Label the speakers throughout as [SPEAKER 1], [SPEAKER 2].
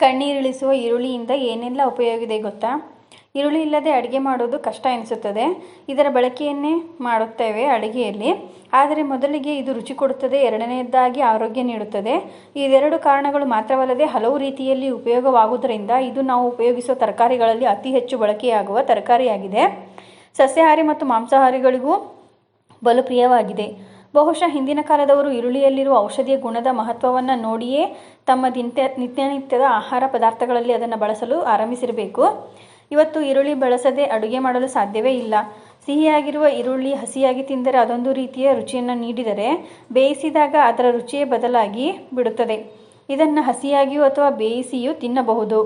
[SPEAKER 1] ಕಣ್ಣೀರಿಳಿಸುವ ಈರುಳ್ಳಿಯಿಂದ ಏನೆಲ್ಲ ಉಪಯೋಗ ಇದೆ ಗೊತ್ತಾ? ಈರುಳ್ಳಿ ಇಲ್ಲದೆ ಅಡುಗೆ ಮಾಡೋದು ಕಷ್ಟ ಎನಿಸುತ್ತದೆ. ಇದರ ಬಳಕೆಯನ್ನೇ ಮಾಡುತ್ತೇವೆ ಅಡುಗೆಯಲ್ಲಿ. ಆದರೆ ಮೊದಲಿಗೆ ಇದು ರುಚಿ ಕೊಡುತ್ತದೆ ಎರಡನೆಯದಾಗಿ ಆರೋಗ್ಯ ನೀಡುತ್ತದೆ. ಇದೆರಡು ಕಾರಣಗಳು ಮಾತ್ರವಲ್ಲದೆ ಹಲವು ರೀತಿಯಲ್ಲಿ ಉಪಯೋಗವಾಗುವುದರಿಂದ ಇದು ನಾವು ಉಪಯೋಗಿಸುವ ತರಕಾರಿಗಳಲ್ಲಿ ಅತಿ ಹೆಚ್ಚು ಬಳಕೆಯಾಗುವ ತರಕಾರಿಯಾಗಿದೆ. ಸಸ್ಯಾಹಾರಿ ಮತ್ತು ಮಾಂಸಾಹಾರಿಗಳಿಗೂ ಬಲು ಪ್ರಿಯವಾಗಿದೆ. ಬಹುಶಃ ಹಿಂದಿನ ಕಾಲದವರು ಈರುಳ್ಳಿಯಲ್ಲಿರುವ ಔಷಧಿಯ ಗುಣದ ಮಹತ್ವವನ್ನು ನೋಡಿಯೇ ತಮ್ಮ ದಿನನಿತ್ಯದ ನಿತ್ಯನಿತ್ಯದ ಆಹಾರ ಪದಾರ್ಥಗಳಲ್ಲಿ ಅದನ್ನು ಬಳಸಲು ಆರಂಭಿಸಿರಬೇಕು. ಇವತ್ತು ಈರುಳ್ಳಿ ಬಳಸದೆ ಅಡುಗೆ ಮಾಡಲು ಸಾಧ್ಯವೇ ಇಲ್ಲ. ಸಿಹಿಯಾಗಿರುವ ಈರುಳ್ಳಿ ಹಸಿಯಾಗಿ ತಿಂದರೆ ಅದೊಂದು ರೀತಿಯ ರುಚಿಯನ್ನು ನೀಡಿದರೆ ಬೇಯಿಸಿದಾಗ ಅದರ ರುಚಿಯೇ ಬದಲಾಗಿ ಬಿಡುತ್ತದೆ. ಇದನ್ನು ಹಸಿಯಾಗಿಯೂ ಅಥವಾ ಬೇಯಿಸಿಯೂ ತಿನ್ನಬಹುದು.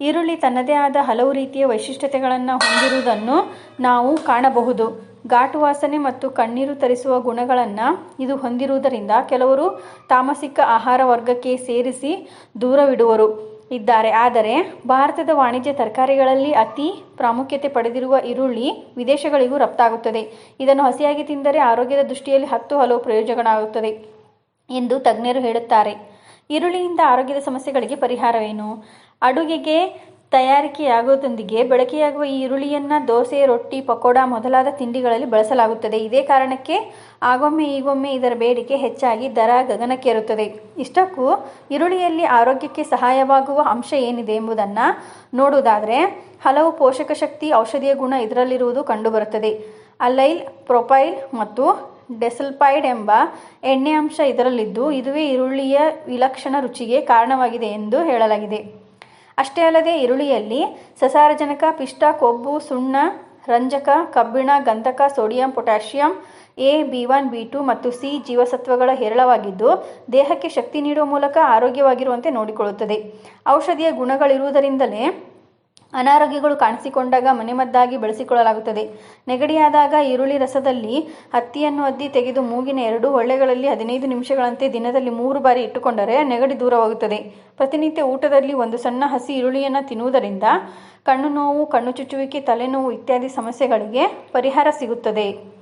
[SPEAKER 1] ಈರುಳ್ಳಿ ತನ್ನದೇ ಆದ ಹಲವು ರೀತಿಯ ವೈಶಿಷ್ಟ್ಯತೆಗಳನ್ನು ಹೊಂದಿರುವುದನ್ನು ನಾವು ಕಾಣಬಹುದು. ಘಾಟು ವಾಸನೆ ಮತ್ತು ಕಣ್ಣೀರು ತರಿಸುವ ಗುಣಗಳನ್ನು ಇದು ಹೊಂದಿರುವುದರಿಂದ ಕೆಲವರು ತಾಮಸಿಕ ಆಹಾರ ವರ್ಗಕ್ಕೆ ಸೇರಿಸಿ ದೂರವಿಡುವರು ಇದ್ದಾರೆ. ಆದರೆ ಭಾರತದ ವಾಣಿಜ್ಯ ತರಕಾರಿಗಳಲ್ಲಿ ಅತಿ ಪ್ರಾಮುಖ್ಯತೆ ಪಡೆದಿರುವ ಈರುಳ್ಳಿ ವಿದೇಶಗಳಿಗೂ ರಫ್ತಾಗುತ್ತದೆ. ಇದನ್ನು ಹಸಿಯಾಗಿ ತಿಂದರೆ ಆರೋಗ್ಯದ ದೃಷ್ಟಿಯಲ್ಲಿ ಹತ್ತು ಹಲವು ಪ್ರಯೋಜನಗಳಾಗುತ್ತದೆ ಎಂದು ತಜ್ಞರು ಹೇಳುತ್ತಾರೆ. ಈರುಳ್ಳಿಯಿಂದ ಆರೋಗ್ಯದ ಸಮಸ್ಯೆಗಳಿಗೆ ಪರಿಹಾರವೇನು? ಅಡುಗೆಗೆ ತಯಾರಿಕೆಯಾಗುವುದರೊಂದಿಗೆ ಬಳಕೆಯಾಗುವ ಈ ಈರುಳ್ಳಿಯನ್ನು ದೋಸೆ, ರೊಟ್ಟಿ, ಪಕೋಡ ಮೊದಲಾದ ತಿಂಡಿಗಳಲ್ಲಿ ಬಳಸಲಾಗುತ್ತದೆ. ಇದೇ ಕಾರಣಕ್ಕೆ ಆಗೊಮ್ಮೆ ಈಗೊಮ್ಮೆ ಇದರ ಬೇಡಿಕೆ ಹೆಚ್ಚಾಗಿ ದರ ಗಗನಕ್ಕೇರುತ್ತದೆ. ಇಷ್ಟಕ್ಕೂ ಈರುಳ್ಳಿಯಲ್ಲಿ ಆರೋಗ್ಯಕ್ಕೆ ಸಹಾಯವಾಗುವ ಅಂಶ ಏನಿದೆ ಎಂಬುದನ್ನು ನೋಡುವುದಾದರೆ ಹಲವು ಪೋಷಕ ಶಕ್ತಿ ಔಷಧೀಯ ಗುಣ ಇದರಲ್ಲಿರುವುದು ಕಂಡುಬರುತ್ತದೆ. ಅಲೈಲ್, ಪ್ರೊಪೈಲ್ ಮತ್ತು ಡೆಸಲ್ಪೈಡ್ ಎಂಬ ಎಣ್ಣೆ ಅಂಶ ಇದರಲ್ಲಿದ್ದು ಇದುವೇ ಈರುಳ್ಳಿಯ ವಿಲಕ್ಷಣ ರುಚಿಗೆ ಕಾರಣವಾಗಿದೆ ಎಂದು ಹೇಳಲಾಗಿದೆ. ಅಷ್ಟೇ ಅಲ್ಲದೆ ಈರುಳ್ಳಿಯಲ್ಲಿ ಸಸಾರಜನಕ ಪಿಷ್ಟ ಕೊಬ್ಬು, ಸುಣ್ಣ, ರಂಜಕ, ಕಬ್ಬಿಣ, ಗಂಧಕ, sodium, potassium, A B one, B two ಮತ್ತು ಸಿ ಜೀವಸತ್ವಗಳ ಹೇರಳವಾಗಿದ್ದು ದೇಹಕ್ಕೆ ಶಕ್ತಿ ನೀಡುವ ಮೂಲಕ ಆರೋಗ್ಯವಾಗಿರುವಂತೆ ನೋಡಿಕೊಳ್ಳುತ್ತದೆ. ಔಷಧಿಯ ಗುಣಗಳಿರುವುದರಿಂದಲೇ ಅನಾರೋಗ್ಯಗಳು ಕಾಣಿಸಿಕೊಂಡಾಗ ಮನೆಮದ್ದಾಗಿ ಬಳಸಿಕೊಳ್ಳಲಾಗುತ್ತದೆ. ನೆಗಡಿಯಾದಾಗ ಈರುಳ್ಳಿ ರಸದಲ್ಲಿ ಹತ್ತಿಯನ್ನು ಅದ್ದಿ ತೆಗೆದು ಮೂಗಿನ ಎರಡು ಹೊಳ್ಳೆಗಳಲ್ಲಿ ಹದಿನೈದು ನಿಮಿಷಗಳಂತೆ ದಿನದಲ್ಲಿ ಮೂರು ಬಾರಿ ಇಟ್ಟುಕೊಂಡರೆ ನೆಗಡಿ ದೂರವಾಗುತ್ತದೆ. ಪ್ರತಿನಿತ್ಯ ಊಟದಲ್ಲಿ ಒಂದು ಸಣ್ಣ ಹಸಿ ಈರುಳ್ಳಿಯನ್ನು ತಿನ್ನುವುದರಿಂದ ಕಣ್ಣು ನೋವು, ಕಣ್ಣು ಚುಚ್ಚುವಿಕೆ, ತಲೆನೋವು ಇತ್ಯಾದಿ ಸಮಸ್ಯೆಗಳಿಗೆ ಪರಿಹಾರ ಸಿಗುತ್ತದೆ.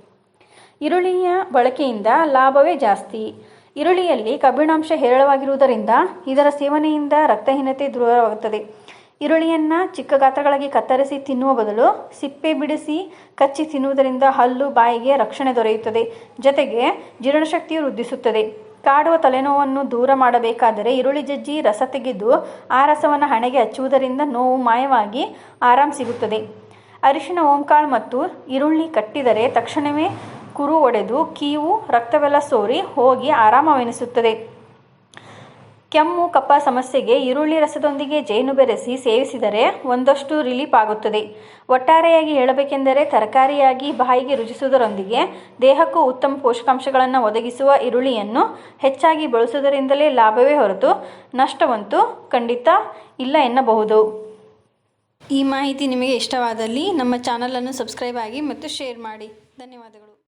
[SPEAKER 1] ಈರುಳ್ಳಿಯ ಬಳಕೆಯಿಂದ ಲಾಭವೇ ಜಾಸ್ತಿ. ಈರುಳ್ಳಿಯಲ್ಲಿ ಕಬ್ಬಿಣಾಂಶ ಹೇರಳವಾಗಿರುವುದರಿಂದ ಇದರ ಸೇವನೆಯಿಂದ ರಕ್ತಹೀನತೆ ದೂರವಾಗುತ್ತದೆ. ಈರುಳ್ಳಿಯನ್ನು ಚಿಕ್ಕ ಗಾತ್ರಗಳಾಗಿ ಕತ್ತರಿಸಿ ತಿನ್ನುವ ಬದಲು ಸಿಪ್ಪೆ ಬಿಡಿಸಿ ಕಚ್ಚಿ ತಿನ್ನುವುದರಿಂದ ಹಲ್ಲು ಬಾಯಿಗೆ ರಕ್ಷಣೆ ದೊರೆಯುತ್ತದೆ. ಜೊತೆಗೆ ಜೀರ್ಣಶಕ್ತಿಯು ವೃದ್ಧಿಸುತ್ತದೆ. ಕಾಡುವ ತಲೆನೋವನ್ನು ದೂರ ಮಾಡಬೇಕಾದರೆ ಈರುಳ್ಳಿ ಜಜ್ಜಿ ರಸ ತೆಗೆದು ಆ ರಸವನ್ನು ಹಣೆಗೆ ಹಚ್ಚುವುದರಿಂದ ನೋವು ಮಾಯವಾಗಿ ಆರಾಮ್ ಸಿಗುತ್ತದೆ. ಅರಿಶಿನ ಓಂಕಾಳು ಮತ್ತು ಈರುಳ್ಳಿ ಕಟ್ಟಿದರೆ ತಕ್ಷಣವೇ ಕುರು ಒಡೆದು ಕೀವು, ರಕ್ತವೆಲ್ಲ ಸೋರಿ ಹೋಗಿ ಆರಾಮವೆನಿಸುತ್ತದೆ. ಕೆಮ್ಮು, ಕಪ್ಪ ಸಮಸ್ಯೆಗೆ ಈರುಳ್ಳಿ ರಸದೊಂದಿಗೆ ಜೇನು ಬೆರೆಸಿ ಸೇವಿಸಿದರೆ ಒಂದಷ್ಟು ರಿಲೀಫ್ ಆಗುತ್ತದೆ. ಒಟ್ಟಾರೆಯಾಗಿ ಹೇಳಬೇಕೆಂದರೆ ತರಕಾರಿಯಾಗಿ ಬಾಯಿಗೆ ರುಚಿಸುವುದರೊಂದಿಗೆ ದೇಹಕ್ಕೂ ಉತ್ತಮ ಪೋಷಕಾಂಶಗಳನ್ನು ಒದಗಿಸುವ ಈರುಳ್ಳಿಯನ್ನು ಹೆಚ್ಚಾಗಿ ಬಳಸುವುದರಿಂದಲೇ ಲಾಭವೇ ಹೊರತು ನಷ್ಟವಂತೂ ಖಂಡಿತ ಇಲ್ಲ ಎನ್ನಬಹುದು. ಈ ಮಾಹಿತಿ ನಿಮಗೆ ಇಷ್ಟವಾದಲ್ಲಿ ನಮ್ಮ ಚಾನಲನ್ನು ಸಬ್ಸ್ಕ್ರೈಬ್ ಆಗಿ ಮತ್ತು ಶೇರ್ ಮಾಡಿ. ಧನ್ಯವಾದಗಳು.